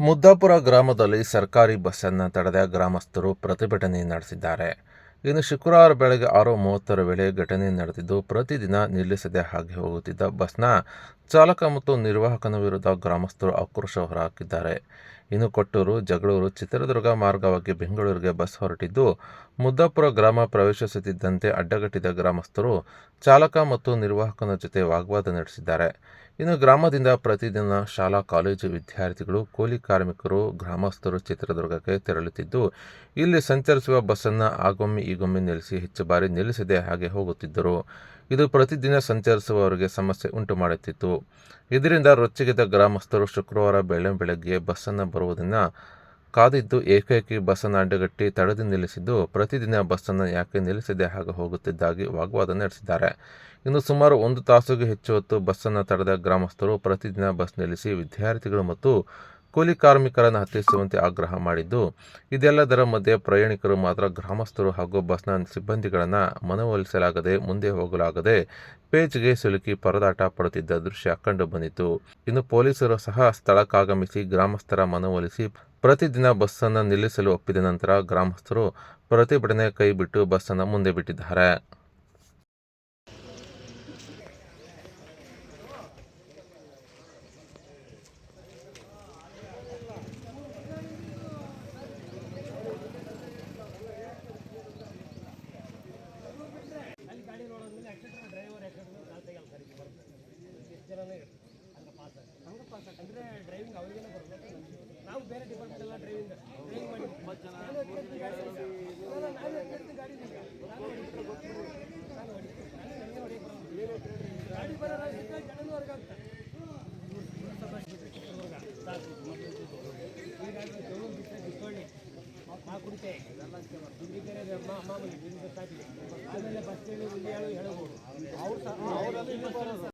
ಮುದ್ದಾಪುರ ಗ್ರಾಮದಲ್ಲಿ ಸರ್ಕಾರಿ ಬಸ್ಸನ್ನು ತಡೆದ ಗ್ರಾಮಸ್ಥರು ಪ್ರತಿಭಟನೆ ನಡೆಸಿದ್ದಾರೆ. ಇನ್ನು ಶುಕ್ರವಾರ ಬೆಳಗ್ಗೆ ಆರು ಮೂವತ್ತರ ವೇಳೆ ಘಟನೆ ನಡೆದಿದ್ದು, ಪ್ರತಿದಿನ ನಿಲ್ಲಿಸದೆ ಹಾಗೆ ಹೋಗುತ್ತಿದ್ದ ಬಸ್ನ ಚಾಲಕ ಮತ್ತು ನಿರ್ವಾಹಕನ ವಿರುದ್ಧ ಗ್ರಾಮಸ್ಥರು ಆಕ್ರೋಶ ಹೊರಹಾಕಿದ್ದಾರೆ. ಇನ್ನು ಕೊಟ್ಟೂರು, ಜಗಳೂರು, ಚಿತ್ರದುರ್ಗ ಮಾರ್ಗವಾಗಿ ಬೆಂಗಳೂರಿಗೆ ಬಸ್ ಹೊರಟಿದ್ದು, ಮುದ್ದಾಪುರ ಗ್ರಾಮ ಪ್ರವೇಶಿಸುತ್ತಿದ್ದಂತೆ ಅಡ್ಡಗಟ್ಟಿದ ಗ್ರಾಮಸ್ಥರು ಚಾಲಕ ಮತ್ತು ನಿರ್ವಾಹಕನ ಜೊತೆ ವಾಗ್ವಾದ ನಡೆಸಿದ್ದಾರೆ. ಇನ್ನು ಗ್ರಾಮದಿಂದ ಪ್ರತಿದಿನ ಶಾಲಾ, ಕಾಲೇಜು ವಿದ್ಯಾರ್ಥಿಗಳು, ಕೂಲಿ ಕಾರ್ಮಿಕರು, ಗ್ರಾಮಸ್ಥರು ಚಿತ್ರದುರ್ಗಕ್ಕೆ ತೆರಳುತ್ತಿದ್ದು, ಇಲ್ಲಿ ಸಂಚರಿಸುವ ಬಸ್ಸನ್ನು ಆಗೊಮ್ಮೆ ಈಗೊಮ್ಮೆ ನಿಲ್ಲಿಸಿ ಹೆಚ್ಚು ಬಾರಿ ನಿಲ್ಲಿಸದೆ ಹಾಗೆ ಹೋಗುತ್ತಿದ್ದರು. ಇದು ಪ್ರತಿದಿನ ಸಂಚರಿಸುವವರಿಗೆ ಸಮಸ್ಯೆ ಉಂಟು ಮಾಡುತ್ತಿತ್ತು. ಇದರಿಂದ ರೊಚ್ಚಿಗೆದ ಗ್ರಾಮಸ್ಥರು ಶುಕ್ರವಾರ ಬೆಳೆ ಬೆಳಗ್ಗೆ ಬಸ್ಸನ್ನು ಬರುವುದನ್ನು ಕಾದಿದ್ದು ಏಕೈಕಿ ಬಸ್ಸನ್ನು ಅಡ್ಡಗಟ್ಟಿ ತಡೆದು ನಿಲ್ಲಿಸಿದ್ದು, ಪ್ರತಿದಿನ ಬಸ್ಸನ್ನು ಯಾಕೆ ನಿಲ್ಲಿಸದೆ ಹಾಗೆ ಹೋಗುತ್ತಿದ್ದಾಗಿ ವಾಗ್ವಾದ ನಡೆಸಿದ್ದಾರೆ. ಇನ್ನು ಸುಮಾರು ಒಂದು ತಾಸಿಗೂ ಹೆಚ್ಚು ಹೊತ್ತು ಬಸ್ಸನ್ನು ತಡೆದ ಗ್ರಾಮಸ್ಥರು ಪ್ರತಿದಿನ ಬಸ್ ನಿಲ್ಲಿಸಿ ವಿದ್ಯಾರ್ಥಿಗಳು ಮತ್ತು ಕೂಲಿ ಕಾರ್ಮಿಕರನ್ನು ಹತ್ತಿಸುವಂತೆ ಆಗ್ರಹ ಮಾಡಿದ್ದು, ಇದೆಲ್ಲದರ ಮಧ್ಯೆ ಪ್ರಯಾಣಿಕರು ಮಾತ್ರ ಗ್ರಾಮಸ್ಥರು ಹಾಗೂ ಬಸ್ನ ಸಿಬ್ಬಂದಿಗಳನ್ನು ಮನವೊಲಿಸಲಾಗದೆ ಮುಂದೆ ಹೋಗಲಾಗದೆ ಪೇಜ್ಗೆ ಸಿಲುಕಿ ಪರದಾಟ ಪಡುತ್ತಿದ್ದ ದೃಶ್ಯ ಕಂಡು ಬಂದಿತು ಇನ್ನು ಪೊಲೀಸರು ಸಹ ಸ್ಥಳಕ್ಕಾಗಮಿಸಿ ಗ್ರಾಮಸ್ಥರ ಮನವೊಲಿಸಿ ಪ್ರತಿದಿನ ಬಸ್ಸನ್ನು ನಿಲ್ಲಿಸಲು ಒಪ್ಪಿದ ನಂತರ ಗ್ರಾಮಸ್ಥರು ಪ್ರತಿಭಟನೆ ಕೈಬಿಟ್ಟು ಬಸ್ಸನ್ನು ಮುಂದೆ ಬಿಟ್ಟಿದ್ದಾರೆ. ಆಮೇಲೆ ಬಸ್ ಹೇಳಿ ಇಲ್ಲಿ ಹೇಳು ಹೇಳ್ಬೋದು. ಅವ್ರು